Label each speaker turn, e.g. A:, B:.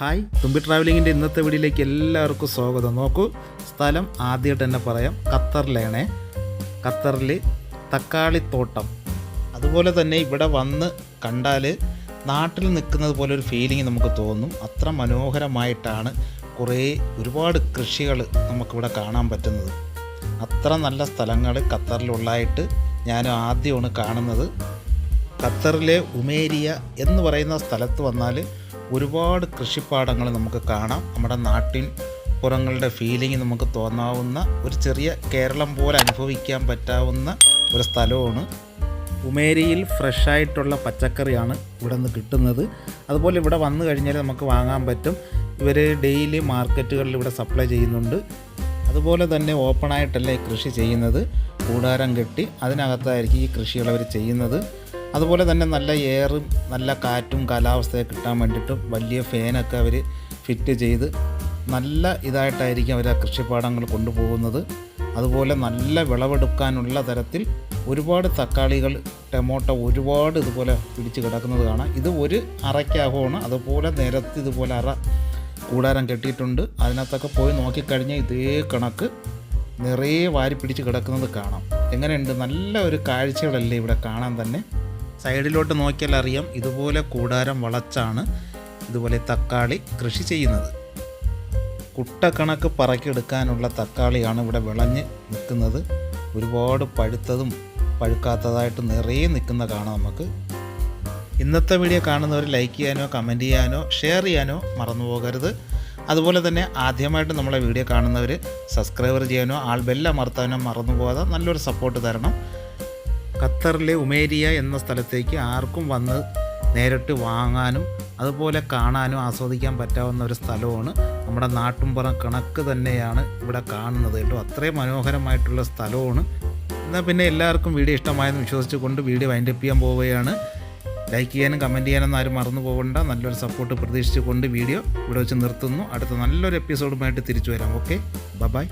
A: Hi. തുമ്പി ട്രാവലിങ്ങിന്റെ ഇന്നത്തെ വീഡിയോയിലേക്ക് എല്ലാവർക്കും സ്വാഗതം. നോക്കൂ സ്ഥലം ആദ്യമായിട്ട് തന്നെ പറയാം. ഖത്തറിലാണ്. ഖത്തറിൽ തക്കാളിത്തോട്ടം അതുപോലെ തന്നെ ഇവിടെ വന്ന് കണ്ടാൽ നാട്ടിൽ നിൽക്കുന്നത് പോലെ ഒരു ഫീലിംഗ് നമുക്ക് തോന്നും. അത്ര മനോഹരമായിട്ടാണ് കുറേ ഒരുപാട് കൃഷികൾ നമുക്കിവിടെ കാണാൻ പറ്റുന്നത്. അത്ര നല്ല സ്ഥലങ്ങൾ ഖത്തറിലുള്ളതായിട്ട് ഞാൻ ആദ്യമാണ് കാണുന്നത്. ഖത്തറിലെ ഉമേരിയ എന്ന് പറയുന്ന സ്ഥലത്ത് വന്നാൽ ഒരുപാട് കൃഷിപ്പാടങ്ങൾ നമുക്ക് കാണാം. നമ്മുടെ നാട്ടിൻ പുറങ്ങളുടെ ഫീലിംഗ് നമുക്ക് തോന്നാവുന്ന ഒരു ചെറിയ കേരളം പോലെ അനുഭവിക്കാൻ പറ്റാവുന്ന ഒരു സ്ഥലമാണ്. ഉമേരിയിൽ ഫ്രഷായിട്ടുള്ള പച്ചക്കറിയാണ് ഇവിടെ നിന്ന് കിട്ടുന്നത്. അതുപോലെ ഇവിടെ വന്നു കഴിഞ്ഞാൽ നമുക്ക് വാങ്ങാൻ പറ്റും. ഇവർ ഡെയിലി മാർക്കറ്റുകളിൽ ഇവിടെ സപ്ലൈ ചെയ്യുന്നുണ്ട്. അതുപോലെ തന്നെ ഓപ്പണായിട്ടല്ലേ കൃഷി ചെയ്യുന്നത്. കൂടാരം കെട്ടി അതിനകത്തായിരിക്കും ഈ കൃഷികൾ അവർ ചെയ്യുന്നത്. അതുപോലെ തന്നെ നല്ല എയറും നല്ല കാറ്റും കാലാവസ്ഥയൊക്കെ കിട്ടാൻ വേണ്ടിയിട്ടും വലിയ ഫാനൊക്കെ അവർ ഫിറ്റ് ചെയ്ത് നല്ല ഇതായിട്ടായിരിക്കും അവർ ആ കൃഷിപ്പാടങ്ങൾ കൊണ്ടുപോകുന്നത്. അതുപോലെ നല്ല വിളവെടുക്കാനുള്ള തരത്തിൽ ഒരുപാട് തക്കാളികൾ ടൊമാറ്റോ ഒരുപാട് ഇതുപോലെ പിടിച്ച് കിടക്കുന്നത് കാണാം. ഇത് ഒരു അറയ്ക്കാകമാണ് അതുപോലെ നിരത്തി ഇതുപോലെ അറ കൂടാരം കെട്ടിയിട്ടുണ്ട്. അതിനകത്തൊക്കെ പോയി നോക്കിക്കഴിഞ്ഞാൽ ഇതേ കണക്ക് നിറയെ വാരി പിടിച്ച് കിടക്കുന്നത് കാണാം. എങ്ങനെയുണ്ട്? നല്ല ഒരു കാഴ്ചകളല്ലേ ഇവിടെ കാണാൻ തന്നെ. സൈഡിലോട്ട് നോക്കിയാൽ അറിയാം ഇതുപോലെ കൂടാരം വളച്ചാണ് ഇതുപോലെ തക്കാളി കൃഷി ചെയ്യുന്നത്. കുട്ടക്കണക്ക് പറക്കിയെടുക്കാനുള്ള തക്കാളിയാണ് ഇവിടെ വിളഞ്ഞ് നിൽക്കുന്നത്. ഒരുപാട് പഴുത്തതും പഴുക്കാത്തതായിട്ട് നിറയെ നിൽക്കുന്ന കാണാം നമുക്ക്. ഇന്നത്തെ വീഡിയോ കാണുന്നവർ ലൈക്ക് ചെയ്യാനോ കമന്റ് ചെയ്യാനോ ഷെയർ ചെയ്യാനോ മറന്നു പോകരുത്. അതുപോലെ തന്നെ ആദ്യമായിട്ട് നമ്മളെ വീഡിയോ കാണുന്നവർ സബ്സ്ക്രൈബർ ചെയ്യാനോ ആൾ ബെല്ലമർത്താനോ മറന്നു പോകാതെ നല്ലൊരു സപ്പോർട്ട് തരണം. ഖത്തറിലെ ഉമേരിയ എന്ന സ്ഥലത്തേക്ക് ആർക്കും വന്ന് നേരിട്ട് വാങ്ങാനും അതുപോലെ കാണാനും ആസ്വദിക്കാൻ പറ്റാവുന്ന ഒരു സ്ഥലമാണ്. നമ്മുടെ നാട്ടുംപുറം കണക്ക് തന്നെയാണ് ഇവിടെ കാണുന്നത്. കേട്ടോ അത്രയും മനോഹരമായിട്ടുള്ള സ്ഥലമാണ്. എന്നാൽ പിന്നെ എല്ലാവർക്കും വീഡിയോ ഇഷ്ടമായെന്ന് വിശ്വസിച്ചുകൊണ്ട് വീഡിയോ വൈൻഡപ്പ് ചെയ്യാൻ പോവുകയാണ്. ലൈക്ക് ചെയ്യാനും കമന്റ് ചെയ്യാനൊന്നും ആരും മറന്നു പോകണ്ട. നല്ലൊരു സപ്പോർട്ട് പ്രതീക്ഷിച്ചുകൊണ്ട് വീഡിയോ ഇവിടെ വെച്ച് നിർത്തുന്നു. അടുത്ത നല്ലൊരു എപ്പിസോഡുമായിട്ട് തിരിച്ചു വരാം. Okay bye